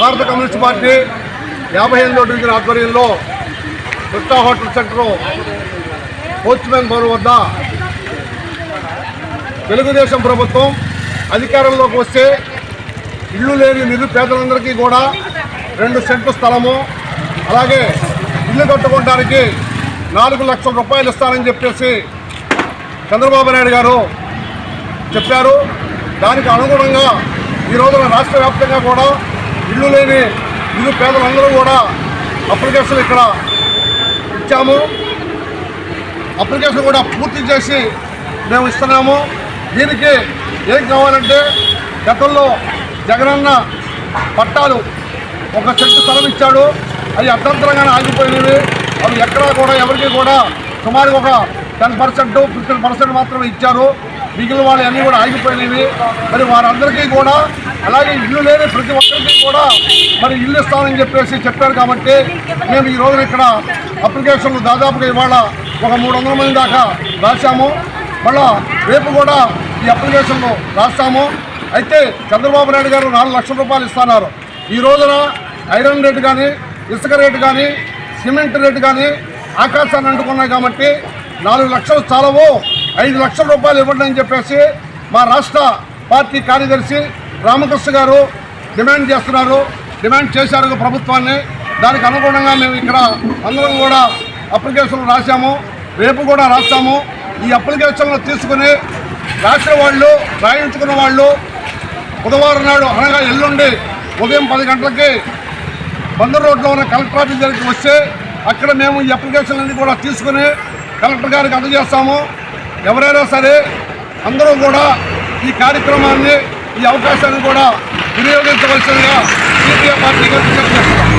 Communist party యాభై ఎనిమిదో division ఆధ్వర్యంలో Krishna hotel centre postmen Bhavan వద్ద తెలుగుదేశం ప్రభుత్వం అధికారంలోకి వస్తే ఇల్లు లేని నిరుపేదలందరికీ కూడా రెండు సెంట్లు స్థలము అలాగే ఇల్లు కట్టుకోవడానికి నాలుగు లక్షల రూపాయలు ఇస్తానని చెప్పేసి చంద్రబాబు నాయుడు గారు చెప్పారు. దానికి అనుగుణంగా ఈ రోజున రాష్ట్ర వ్యాప్తంగా కూడా ఇల్లు లేని ఇల్లు పేదలందరూ కూడా అప్లికేషన్ ఇక్కడ ఇచ్చాము. అప్లికేషన్ కూడా పూర్తి చేసి మేము ఇస్తున్నాము. దీనికి ఏం కావాలంటే గతంలో జగనన్న పట్టాలు ఒక సెంటు స్థలం ఇచ్చాడు. అవి అర్థంతరంగానే ఆగిపోయినవి. అవి ఎక్కడా కూడా ఎవరికి కూడా సుమారు ఒక టెన్ పర్సెంట్ ఫిఫ్టీన్ పర్సెంట్ మాత్రమే ఇచ్చారు. మిగిలిన వాళ్ళు అన్నీ కూడా ఆగిపోయినవి. మరి వారందరికీ కూడా అలాగే ఇల్లు లేని ప్రతి ఒక్కరికి కూడా మరి ఇల్లు ఇస్తామని చెప్పేసి చెప్పారు కాబట్టి మేము ఈ రోజున ఇక్కడ అప్లికేషన్లు దాదాపుగా ఇవాళ ఒక మూడు వందల మంది దాకా రాశాము. మళ్ళా రేపు కూడా ఈ అప్లికేషన్లు రాస్తాము. అయితే చంద్రబాబు నాయుడు గారు నాలుగు లక్షల రూపాయలు ఇస్తున్నారు. ఈ రోజున ఐరన్ రేటు కానీ ఇసుక రేటు కానీ సిమెంట్ రేటు కానీ ఆకాశాన్ని అంటుకున్నాయి కాబట్టి నాలుగు లక్షలు చాలవు ఐదు లక్షల రూపాయలు ఇవ్వండి అని చెప్పేసి మా రాష్ట్ర పార్టీ కార్యదర్శి రామకృష్ణ గారు డిమాండ్ చేస్తున్నారు. డిమాండ్ చేశారు ప్రభుత్వాన్ని. దానికి అనుగుణంగా మేము ఇక్కడ అందరం కూడా అప్లికేషన్లు రాశాము. రేపు కూడా రాస్తాము. ఈ అప్లికేషన్లు తీసుకుని రాసిన వాళ్ళు రాయించుకున్న వాళ్ళు బుధవారం నాడు అనగా ఎల్లుండి ఉదయం పది గంటలకి బందర్ రోడ్లో ఉన్న కలెక్టర్ ఆఫీస్ దగ్గరికి వస్తే అక్కడ మేము ఈ అప్లికేషన్లన్నీ కూడా తీసుకుని కలెక్టర్ గారికి అందజేస్తాము. ఎవరైనా సరే అందరూ కూడా ఈ కార్యక్రమాన్ని ఈ అవకాశాన్ని కూడా వినియోగించవలసిందిగా సీపీఐ పార్టీ గురించి చెప్పేస్తున్నాం.